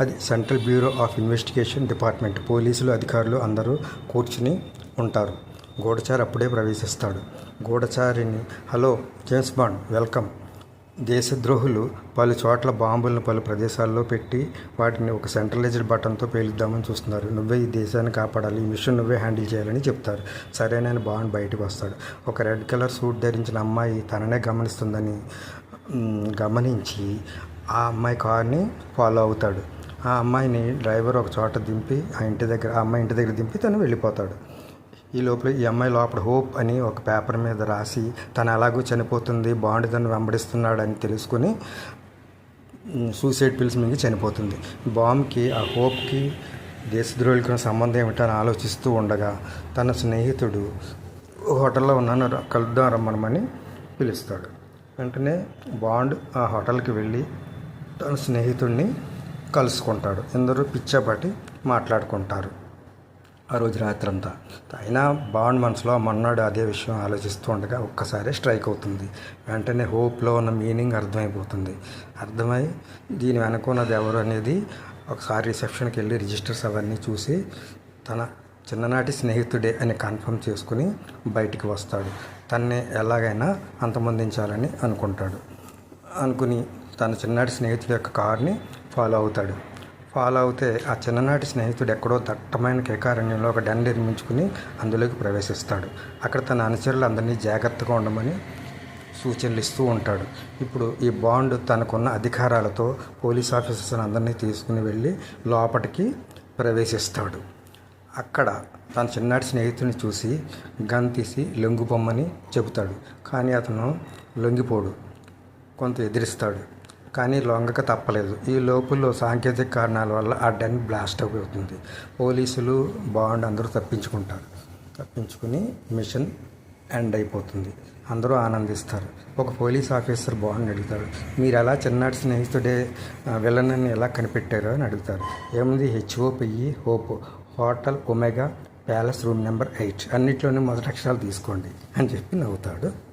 అది central bureau of investigation department. పోలీసులు అధికారులు అందరూ కూర్చుని ఉంటారు. గూఢచారి అప్పుడే ప్రవేశిస్తాడు. గూఢచారిని హలో జేమ్స్ బాండ్ వెల్కమ్. దేశద్రోహులు పలు చోట్ల బాంబులను పలు ప్రదేశాల్లో పెట్టి వాటిని ఒక సెంట్రలైజ్డ్ బటన్తో పేలుద్దామని చూస్తున్నారు. నువ్వే ఈ దేశాన్ని కాపాడాలి. ఈ మిషన్ నువ్వే హ్యాండిల్ చేయాలని చెప్తారు. సరేనని బాండ్ బయటకు వస్తాడు. ఒక రెడ్ కలర్ సూట్ ధరించిన అమ్మాయి తననే గమనిస్తుందని గమనించి ఆ అమ్మాయి కార్ని ఫాలో అవుతాడు. ఆ అమ్మాయిని డ్రైవర్ ఒక చోట దింపి ఆ ఇంటి దగ్గర ఆ అమ్మాయి ఇంటి దగ్గర దింపి తను వెళ్ళిపోతాడు. ఈ లోపల ఈ అమ్మాయి లోపల హోప్ అని ఒక పేపర్ మీద రాసి తను ఎలాగో చనిపోతుంది బాండ్ తను వెంబడిస్తున్నాడు అని తెలుసుకుని సూసైడ్ పిల్స్ మింగి చనిపోతుంది. బాంబ్కి ఆ హోప్కి దేశద్రోహులకి సంబంధం ఏమిటని అని ఆలోచిస్తూ ఉండగా తన స్నేహితుడు హోటల్లో ఉన్నాను కలుద్దాం రమ్మనమని పిలుస్తాడు. వెంటనే బాండ్ ఆ హోటల్కి వెళ్ళి తన స్నేహితుడిని కలుసుకుంటాడు. ఎందరూ పిచ్చబట్టి మాట్లాడుకుంటారు. ఆ రోజు రాత్రంతా. అయినా బాండ్ మనసులో మన్నాడు అదే విషయం ఆలోచిస్తూ ఉండగా ఒక్కసారి స్ట్రైక్ అవుతుంది. వెంటనే హోప్లో ఉన్న మీనింగ్ అర్థమైపోతుంది. అర్థమై దీని వెనకున్నది ఎవరు అనేది ఒకసారి రిసెప్షన్కి వెళ్ళి రిజిస్టర్స్ అవన్నీ చూసి తన చిన్ననాటి స్నేహితుడే అని కన్ఫర్మ్ చేసుకుని బయటికి వస్తాడు. తన్నే ఎలాగైనా అంతమొందించాలని అనుకుంటాడు. అనుకుని తన చిన్ననాటి స్నేహితుడి యొక్క కార్ని ఫాలో అవుతాడు. ఫాలో అవుతే ఆ చిన్ననాటి స్నేహితుడు ఎక్కడో దట్టమైన కేకారణ్యంలో ఒక డెన్ నిర్మించుకుని అందులోకి ప్రవేశిస్తాడు. అక్కడ తన అనుచరులు అందరినీ జాగ్రత్తగా ఉండమని సూచనలు ఇస్తూ ఉంటాడు. ఇప్పుడు ఈ బాండ్ తనకున్న అధికారాలతో పోలీస్ ఆఫీసర్స్ అందరినీ తీసుకుని వెళ్ళి లోపలికి ప్రవేశిస్తాడు. అక్కడ తన చిన్నటి స్నేహితుడిని చూసి గన్ తీసి లొంగిపోమ్మని చెబుతాడు. కానీ అతను లొంగిపోడు. కొంత ఎదిరిస్తాడు. కానీ లొంగక తప్పలేదు. ఈ లోపుల్లో సాంకేతిక కారణాల వల్ల ఆ డెన్ బ్లాస్ట్ అవుతుంది పోలీసులు బాండ్ అందరూ తప్పించుకుంటారు. తప్పించుకుని మిషన్ ఎండ్ అయిపోతుంది. అందరూ ఆనందిస్తారు. ఒక పోలీస్ ఆఫీసర్ బాండ్ అడుగుతాడు మీరు ఎలా చిన్నటి స్నేహితుడే విలన్ అని ఎలా కనిపెట్టారో అని అడుగుతారు. ఏముంది? H O P E hope hotel omega palace room number eight. అన్నిట్లోనే మొదటి అక్షరాలు తీసుకోండి అని చెప్పి నవ్వుతాడు.